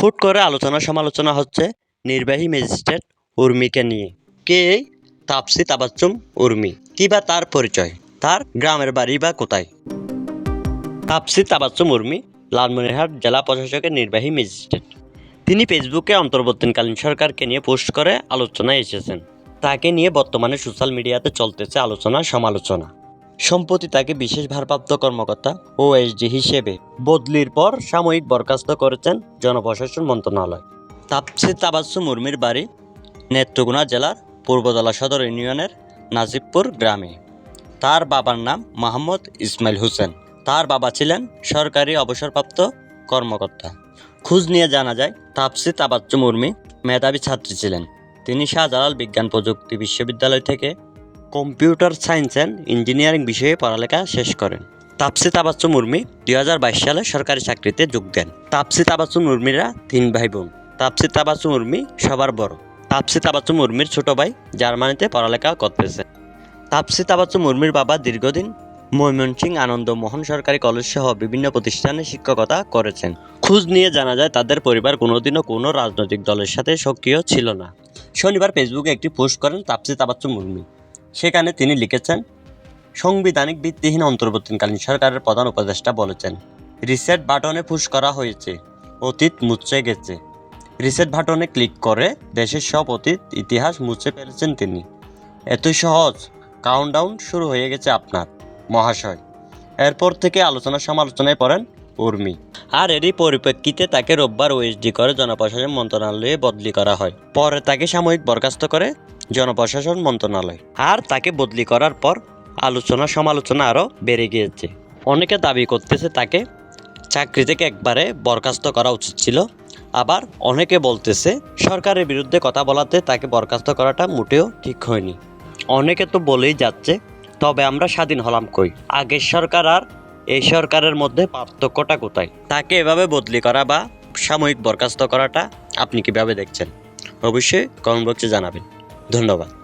Foot করে আলোচনা সমালোচনা হচ্ছে নির্বাহী ম্যাজিস্ট্রেট উর্মিকে নিয়ে। কে তাপসি তাবাচ্চুম উর্মি। কি বা তার পরিচয়? তার গ্রামের বাড়ি বা কোথায়? তাপসি তাবাচ্চুম উর্মি, লালমনিরহাট জেলা প্রশাসকের নির্বাহী ম্যাজিস্ট্রেট। তিনি ফেসবুকে অন্তর্বর্তীকালীন সরকারকে নিয়ে পোস্ট করে আলোচনায় এসেছেন। তাকে নিয়ে বর্তমানে সোশ্যাল মিডিয়াতে চলতেছে আলোচনা সমালোচনা। সম্প্রতি তাকে বিশেষ ভারপ্রাপ্ত কর্মকর্তা ও এসডি হিসেবে বদলির পর সাময়িক বরখাস্ত করেছেন জনপ্রশাসন মন্ত্রণালয়। তাপসি তাবাসু মুরমির বাড়ি নেত্রকোনা জেলার পূর্বদলা সদর ইউনিয়নের নাজিবপুর গ্রামে। তার বাবার নাম মোহাম্মদ ইসমাইল হোসেন। তার বাবা ছিলেন সরকারি অবসরপ্রাপ্ত কর্মকর্তা। খোঁজ নিয়ে জানা যায়, তাপসি তাবাচ্চু মুর্মি মেধাবী ছাত্রী ছিলেন। তিনি শাহজালাল বিজ্ঞান প্রযুক্তি বিশ্ববিদ্যালয় থেকে কম্পিউটার সায়েন্স অ্যান্ড ইঞ্জিনিয়ারিং বিষয়ে পড়ালেখা শেষ করেন। তাপসি তাবাচ্চু মুর্মি, দুই হাজার বাইশ সালে সরকারি চাকরিতে যোগ দেন। তাপসি তাবাচ্চু মুর্মিরা তিন ভাই বোন তাপসি তাবাচ্চু মুর্মি সবার বড়। তাপসি তাবাচ্চু মুর্মির ছোট ভাই জার্মানিতে পড়ালেখা করতেছে। তাপসি তাবাচ্চু মুর্মির বাবা দীর্ঘদিন ময়মনসিংহ আনন্দ মোহন সরকারি কলেজ সহ বিভিন্ন প্রতিষ্ঠানে শিক্ষকতা করেছেন। খোঁজ নিয়ে জানা যায়, তাদের পরিবার কোনোদিনও কোনো রাজনৈতিক দলের সাথে সক্রিয় ছিল না। শনিবার ফেসবুকে একটি পোস্ট করেন তাপসি তাবাচ্চু মুর্মি। সেখানে তিনি লিখেছেন, সাংবিধানিক ভিত্তিহীন অন্তর্বর্তীকালীন সরকারের প্রধান উপদেষ্টা বলেছেন, রিসেট বাটনে পুশ করা হয়েছে, অতীত মুছে গেছে। রিসেট বাটনে ক্লিক করে দেশের সব অতীত, ইতিহাস মুছে ফেলেছেন তিনি। এতই সহজ কাউন্টডাউন শুরু হয়ে গেছে আপনার, মহাশয়। এরপর থেকে আলোচনা সমালোচনায় পড়েন উর্মি। আর এরই পরিপ্রেক্ষিতে তাকে রোববার ওএসডি করে জনপ্রশাসন মন্ত্রণালয়ে বদলি করা হয়। পরে তাকে সাময়িক বরখাস্ত করে জনপ্রশাসন মন্ত্রণালয়। আর তাকে বদলি করার পর আলোচনা সমালোচনা আরও বেড়ে গিয়েছে। অনেকে দাবি করতেছে তাকে চাকরি থেকে একবারে বরখাস্ত করা উচিত ছিল। আবার অনেকে বলতেছে সরকারের বিরুদ্ধে কথা বলাতে তাকে বরখাস্ত করাটা মোটেও ঠিক হয়নি। অনেকে তো বলেই যাচ্ছে, তবে আমরা স্বাধীন হলাম কই? আগের সরকার আর এই সরকারের মধ্যে পার্থক্যটা কোথায়? তাকে এভাবে বদলি করা বা সাময়িক বরখাস্ত করাটা আপনি কীভাবে দেখছেন? অবশ্যই কমেন্ট বক্সে জানাবেন। ধন্যবাদ।